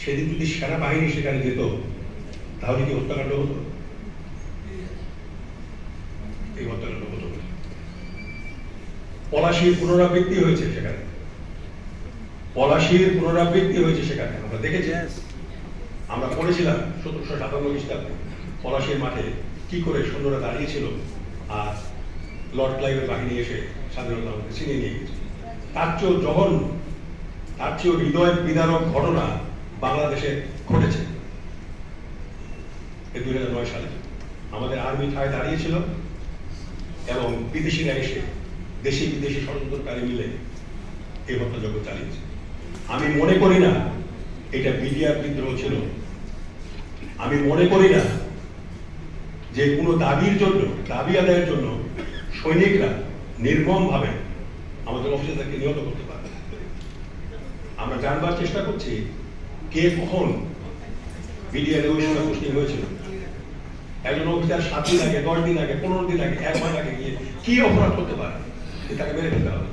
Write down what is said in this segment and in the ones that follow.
সেদিন যদি সেনাবাহিনী সেখানে যেত তাহলে কি হত্যাকাণ্ড হতো? এই হত্যাকাণ্ড হতো পলাশির পুনরাবৃত্তি হয়েছে সেখানে। পলাশির পুনরাবৃত্তি হয়েছে সেখানে। আমরা দেখেছি। আমরা পড়েছিলাম সতেরোশো সাতান্ন খ্রিস্টাব্দে। পলাশির মাঠে কি করে সৈন্যরা দাঁড়িয়েছিল আর লর্ড ক্লাইভের বাহিনী এসে স্বাধীনতা আমাদের ছিনিয়ে নিয়ে গেছে। তার চেয়েও জঘন্য তার চেয়েও হৃদয় বিদারক ঘটনা বাংলাদেশে ঘটেছে। দুই হাজার নয় সালে আমাদের আর্মি ঠায় দাঁড়িয়েছিল এবং বিদেশিরা এসে দেশি বিদেশি ষড়যন্ত্রকারী মিলে এই হত্যাযজ্ঞ চালিয়েছে। আমি মনে করি না এটা বিডিআর বিদ্রোহ ছিল। আমি মনে করি না যে কোনো দাবির জন্য, দাবি আদায়ের জন্য সৈনিকরা নির্মম ভাবে আমাদের অফিসারদেরকে নিহত করতে পারে আমরা জানবার চেষ্টা করছি কে কখন বিডিআর সময় পোস্টিং হয়েছিল একজন অফিসার সাত দিন আগে, দশ দিন আগে, পনেরো দিন আগে, এক মাস আগে গিয়ে কি অপরাধ করতে পারে তাকে মেরে ফেলতে হবে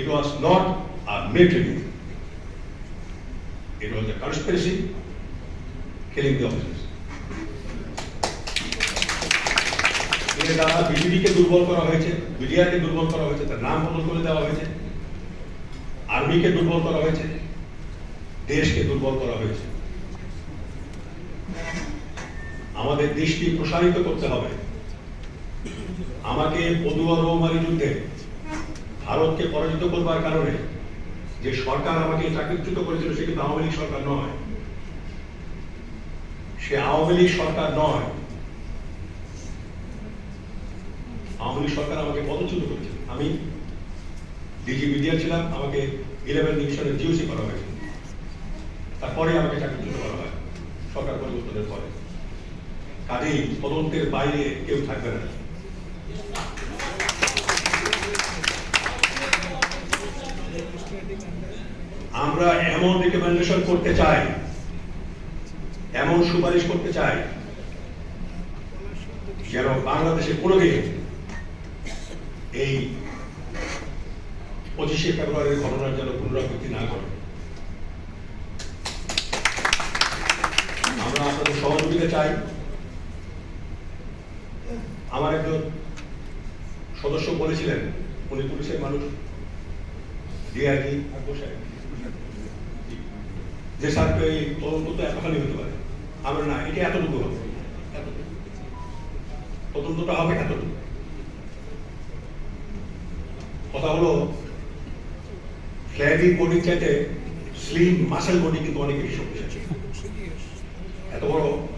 It was not a military. It was a conspiracy killing the officers. এর দ্বারা বিজেপিকে দুর্বল করা হয়েছে, বিডিআরকে দুর্বল করা হয়েছে, তার নাম বদল করে দেওয়া হয়েছে, আর্মিকে দুর্বল করা হয়েছে দেশকে দুর্বল করা হয়েছে। আমাদের দৃষ্টি প্রসারিত করতে হবে। আমাকে পদুয়া রৌমারি যুদ্ধে ভারতকে পরাজিত করবার কারণে যে সরকার আমাকে চাকরিচ্যুত করেছিল সে কিন্তু আওয়ামী লীগ সরকার নয়। সে আওয়ামী লীগ সরকার নয়। আওয়ামী লীগ সরকার আমাকে পদচ্যুত করেছিল। আমি ডিজি মিডিয়া ছিলাম, আমাকে ইলেভেন ডিভিশনের জিওসি করা হয়েছিল তারপরে আমাকে চাকরিচ্যুত করা হয়। সরকার পরিবর্তনের পরে। কাজেই তদন্তের বাইরে কেউ থাকবে না। আমরা এমন রিকমেন্ডেশন করতে চাই, এমন সুপারিশ করতে চাই, যেন বাংলাদেশে কোনোদিন এই পঁচিশে ফেব্রুয়ারির ঘটনার যেন পুনরাবৃত্তি না করে। আমরা আপনাদের সহযোগিতা চাই। আমার একজন সদস্য বলেছিলেন, উনি পুলিশের মানুষ। সাহেব যে স্যার এই তদন্ত তো এতখানি হতে পারে। আমরা না, এটা এতটুকু হবে। তদন্তটা হবে এতটুকু। কথা হলো ফ্ল্যাগি বডির চাইতে স্লিম মাসেল বডি কিন্তু অনেক বেশি শক্তিশালী। ところ